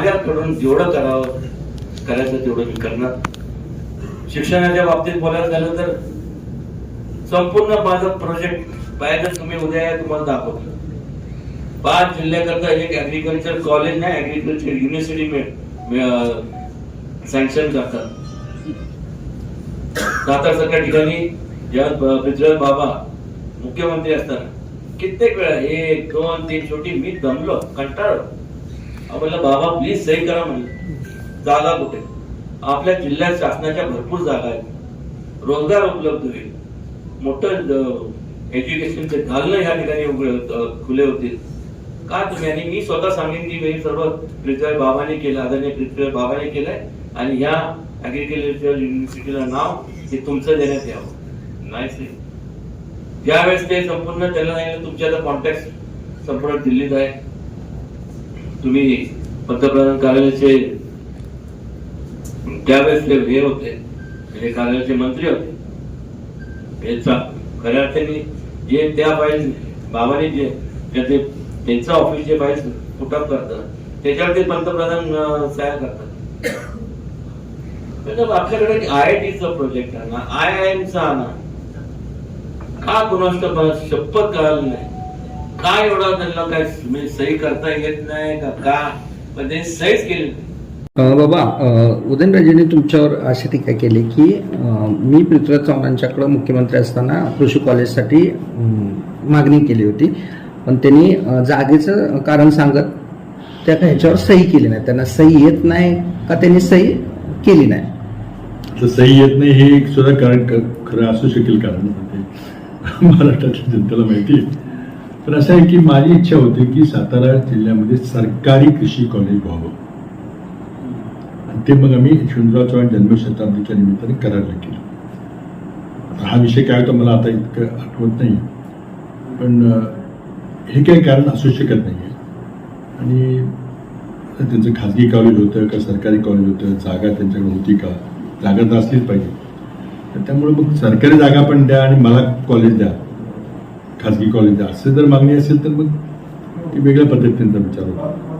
माझ्याकडून जेवढं करावं करायचं तेवढं मी करणार. शिक्षणाच्या बाबतीत बोलायला झालं तर संपूर्ण माझा प्रोजेक्ट पाहिजे तुम्ही उद्या या तुम्हाला दाखवतो. पाच जिल्ह्याकरता एक ऍग्रिकल्चर कॉलेज नाही ऍग्रिकल्चर युनिव्हर्सिटी सँक्शन करतात. सातारा सारख्या ठिकाणी जेव्हा पृथ्वीराज बाबा मुख्यमंत्री असताना कित्येक वेळा एक दोन तीन शेवटी मी दमलो कंटाळलो. म्हणलं बाबा प्लीज सही करा म्हणलं. जागा कुठे? आपल्या जिल्ह्यात शासनाच्या भरपूर जागा आहेत. रोजगार उपलब्ध होईल. मोठं एज्युकेशनचे घालणं ह्या ठिकाणी उघडे खुले होतील. का तुम्ही? आणि मी स्वतः सांगेन की मी सर्व पृथ्वीराज बाबाने केलं आदरणीय पृथ्वीराज बाबाने केलंय. आणि ह्या ऍग्रिकल्चर युनिव्हर्सिटीला नाव हे तुमचं देण्यात यावं. नाही सर ज्यावेळेस ते संपूर्ण त्याला नाही तुमच्या आता कॉन्टॅक्ट संपूर्ण दिल्लीत आहे. तुम्ही पंतप्रधान कार्यालयाचे त्यावेळेस ते हे होते म्हणजे कार्यालयाचे मंत्री होते. याचा खऱ्या अर्थाने जे त्या फाईल बाबाने जे त्याचे त्यांचा ऑफिस जे फाईल पुटअप करतात त्याच्यावर ते पंतप्रधान अं, करतात. म्हणजे आपल्याकडे आय आय टीचा प्रोजेक्ट आहे ना आय आय एमचा आणा. का कुणाचं शपथ करायला नाही? का एवढा त्यांना काय म्हणजे सही करता येत नाही का का? पण ते सहीच केली. बाबा उदयनराजेंनी तुमच्यावर अशी टीका केली की मी पृथ्वीराज चव्हाणांच्याकडं मुख्यमंत्री असताना कृषी कॉलेजसाठी मागणी केली होती. पण त्यांनी जागेचं कारण सांगत त्या ह्याच्यावर सही केली नाही. त्यांना सही येत नाही का त्यांनी सही केली नाही? तर सही येत नाही हे एक सुद्धा कारण खरं असू शकेल कारण. ते महाराष्ट्रातल्या जनतेला माहिती आहे. पण असं आहे की माझी इच्छा होती की सातारा जिल्ह्यामध्ये सरकारी कृषी कॉलेज व्हावं. आणि ते मग आम्ही शिवराव चव्हाण जन्मशताब्दीच्या निमित्ताने करायला केलं. आता हा विषय काय होता मला आता इतकं आठवत नाही. पण हे काही कारण असू शकत नाही आहे आणि त्यांचं खाजगी कॉलेज होतं का सरकारी कॉलेज होतं जागा त्यांच्याकडे होती का? जागा तर असलीच पाहिजे. तर त्यामुळे मग सरकारी जागा पण द्या आणि मला कॉलेज द्या. खाजगी कॉलेज द्या असं जर मागणी असेल तर मग ती वेगळ्या पद्धतीने विचार होता.